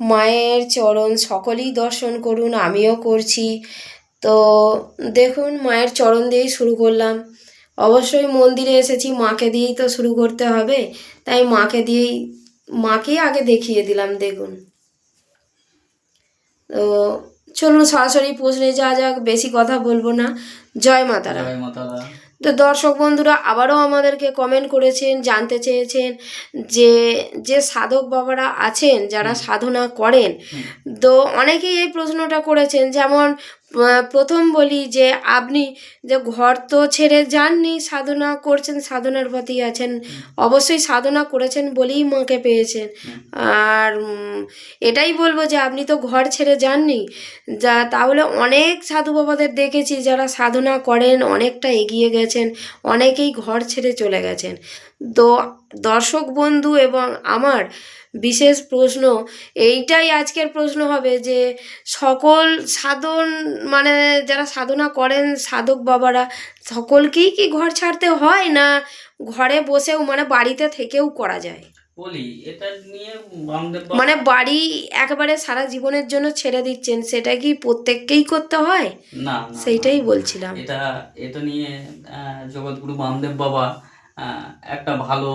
মায়ের চরণ সকলেই দর্শন করুন, আমিও করছি। তো দেখুন, মায়ের চরণ দিয়েই শুরু করলাম। অবশ্যই মন্দিরে এসেছি, মাকে দিয়েই তো শুরু করতে হবে। তাই মাকে দিয়েই, মাকেই আগে দেখিয়ে দিলাম, দেখুন। তো চলুন, সরাসরি প্রশ্নে যা যাক, বেশি কথা বলব না। জয় মাতারা জয় মাতারা তো দর্শক বন্ধুরা আবারও আমাদেরকে কমেন্ট করেছেন জানতে চেয়েছেন যে যে সাধক বাবারা আছেন যারা সাধনা করেন। তো অনেকেই এই প্রশ্নটা করেছেন যেমন প্রথম বলি যে আপনি যে ঘর তো ছেড়ে যাননি, সাধনা করছেন, সাধনার পথেই আছেন, অবশ্যই সাধনা করেছেন বলেই মাকে পেয়েছেন। আর এটাই বলব যে আপনি তো ঘর ছেড়ে যাননি, যা, তাহলে অনেক সাধু বাবাদের দেখেছি যারা সাধনা করেন, অনেকটা এগিয়ে গেছেন, অনেকেই ঘর ছেড়ে চলে গেছেন। তো দর্শক বন্ধু এবং আমার বিশেষ প্রশ্ন। এইটাই আজকের প্রশ্ন হবে যে সকল সাধন মানে যারা সাধনা করেন সাধক বাবারা সকলকেই কি ঘর ছাড়তে হয় না ঘরে বসেও মানে বাড়িতে থেকেও করা যায়? বলি এটা নিয়ে মানে বাড়ি একেবারে সারা জীবনের জন্য ছেড়ে দিচ্ছেন সেটা কি প্রত্যেককেই করতে হয়? না সেইটাই বলছিলাম। এটা এটা নিয়ে জগৎগুরু বামদেব বাবা একটা ভালো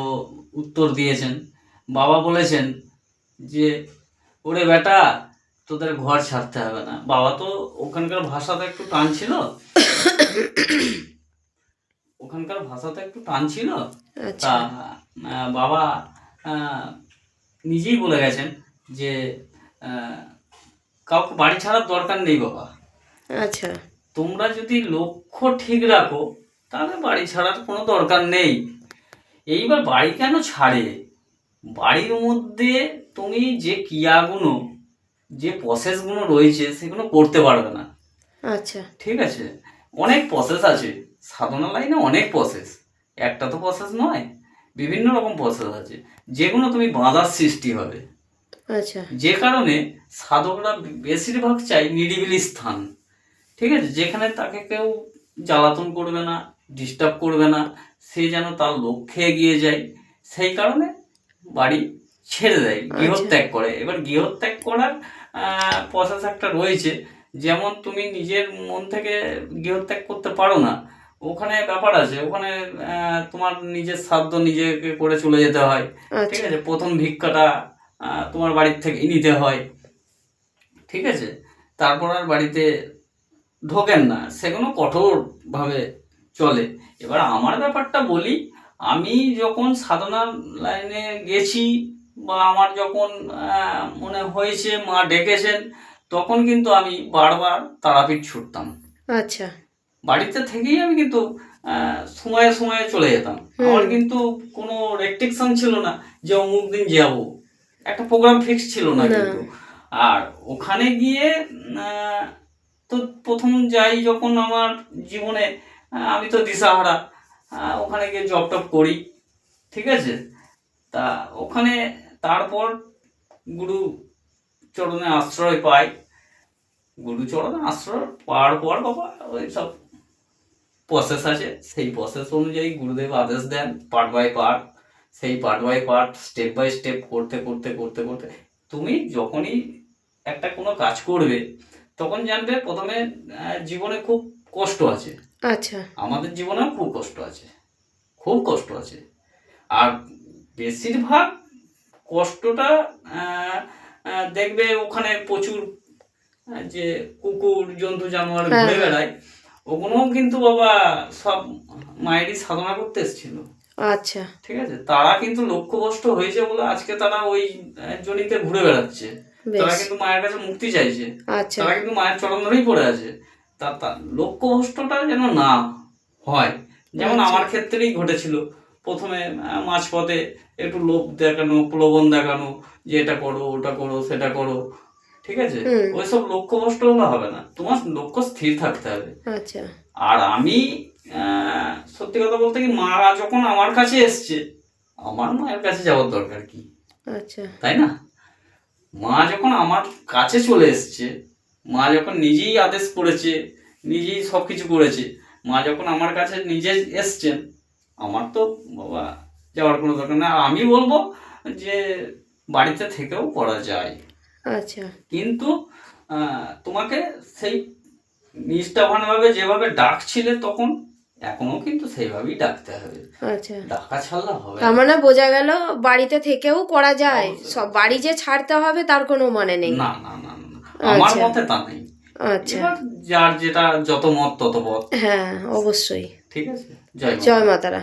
উত্তর দিয়েছেন। বাবা বলেছেন যে ওরে বেটা তোদের ঘর ছাড়তে হবে না। বাবা তো ওখানকার ভাষাটা একটু টান ছিল? ওখানকার ভাষাটা একটু টান ছিল? আচ্ছা। তা বাবা নিজেই বলে গেছেন যে কাউকে বাড়ি ছাড়ার দরকার নেই বাবা। আচ্ছা। তোমরা যদি লক্ষ্য ঠিক রাখো তাহলে বাড়ি ছাড়ার কোনো দরকার নেই। এইবার বাড়ি কেন ছাড়ে? বাড়ির মধ্যে তুমি যে ক্রিয়াগুলো যে প্রসেসগুলো রয়েছে সেগুলো করতে পারবে না। আচ্ছা। ঠিক আছে? অনেক প্রসেস আছে। সাধনা লাইনে অনেক প্রসেস একটা তো প্রসেস নয় বিভিন্ন রকম প্রসেস আছে। যেগুলো তুমি বাঁধার সৃষ্টি হবে। আচ্ছা। যে কারণে সাধকরা বেশিরভাগ চাই নিরিবিলি স্থান। ঠিক আছে? যেখানে তাকে কেউ জ্বালাতন করবে না ডিস্টার্ব করবে না। সে যেন তার লক্ষ্যে এগিয়ে যায়। সেই কারণে বাড়ি ছেড়ে দেয় গৃহত্যাগ করে। এবার গৃহত্যাগ করার প্রসেস একটা রয়েছে। যেমন তুমি নিজের মন থেকে গৃহত্যাগ করতে পারো না ওখানে ব্যাপার আছে। ওখানে তোমার নিজের সাধ্য নিজেকে করে চলে যেতে হয়। ঠিক আচ্ছা আছে? প্রথম ভিক্ষাটা তোমার বাড়ির থেকে নিতে হয়। ঠিক আছে? তারপর আর বাড়িতে ঢোকেন না। সেগুলো কঠোরভাবে চলে। এবার আমার ব্যাপারটা বলি আমি যখন সাধনার লাইনে গেছি বা আমার যখন মনে হয়েছে মা ডেকেছেন তখন কিন্তু আমি বারবার তারাপীঠ ছুটতাম। আচ্ছা। বাড়িতে থেকেই আমি কিন্তু সময়ে সময়ে চলে যেতাম। আমার কিন্তু কোনো রেস্ট্রিকশন ছিল না যে অমুক দিন যাব। একটা প্রোগ্রাম ফিক্স ছিল না। কিন্তু। আর ওখানে গিয়ে আহ, তো প্রথম যাই যখন আমার জীবনে আমি তো দিশাহারা ওখানে গিয়ে জব টপ করি, ঠিক আছে? তা ওখানে তারপর গুরু চরণে আশ্রয় পাই গুরু চরণে আশ্রয় পাওয়ার পর বাবা ওই সব প্রসেস আছে। সেই প্রসেস অনুযায়ী গুরুদেব আদেশ দেন পার্ট বাই পার্ট সেই part by part step by step করতে করতে করতে করতে। তুমি যখনই একটা কোনো কাজ করবে, তখন জানবে প্রথমে জীবনে খুব কষ্ট আছে। আচ্ছা। আমাদের জীবনেও খুব কষ্ট আছে। খুব কষ্ট আছে। আর বেশিরভাগ কষ্টটা দেখবে ওখানে প্রচুর যে কুকুর জন্তু জানোয়ার হ্যাঁ, ঘুরে। বেড়ায়। ওগুলোও কিন্তু বাবা সব মায়েরই সাধনা করতে এসেছিল। আচ্ছা। ঠিক আছে? তারা কিন্তু লক্ষ্যভ্রষ্ট হয়েছে বলে আজকে তারা ওই জনিতে ঘুরে বেড়াচ্ছে। তারা কিন্তু মায়ের কাছে মুক্তি চাইছে। আচ্ছা। তারা কিন্তু মায়ের চরণ ধরেই পড়ে আছে। তা তা লক্ষ্যভ্রষ্টটা যেন না হয়। যেমন আচ্ছা। আমার ক্ষেত্রেই ঘটেছিল। প্রথমে মাঝপথে একটু লোভ দেখানো প্রলোভন দেখানো যে এটা করো ওটা করো সেটা করো ঠিক আছে। ওইসব লক্ষ্যভ্রষ্ট হলে হবে না। তোমার লক্ষ্য স্থির থাকতে হবে। আচ্ছা। আর আমি আহ, সত্যি কথা বলতে কি মা যখন আমার কাছে এসছে আমার মায়ের কাছে যাওয়ার দরকার কি? আচ্ছা। তাই না? মা যখন আমার কাছে চলে এসছে মা যখন নিজেই আদেশ করেছে নিজেই সব কিছু করেছে মা যখন আমার কাছে নিজে এসছেন আমার তো বাবা যাওয়ার কোনো দরকার না আমি বলব যে বাড়িতে থেকেও করা যায়। আচ্ছা। কিন্তু তোমাকে সেই নিষ্ঠাবানভাবে যেভাবে ডাকছিলে তখন এখনও কিন্তু সেইভাবেই ডাকতে হবে। আচ্ছা। ডাকা ছাড়লে হবে তার মানে বোঝা গেল বাড়িতে থেকেও করা যায়। সব বাড়ি যে ছাড়তে হবে তার কোনো মানে নেই। না না, না। আমার আচ্ছা। মতে তা নেই। আচ্ছা। যার যেটা যত মত তত পথ হ্যাঁ অবশ্যই। ঠিক আছে? জয়। জয় মাতারা।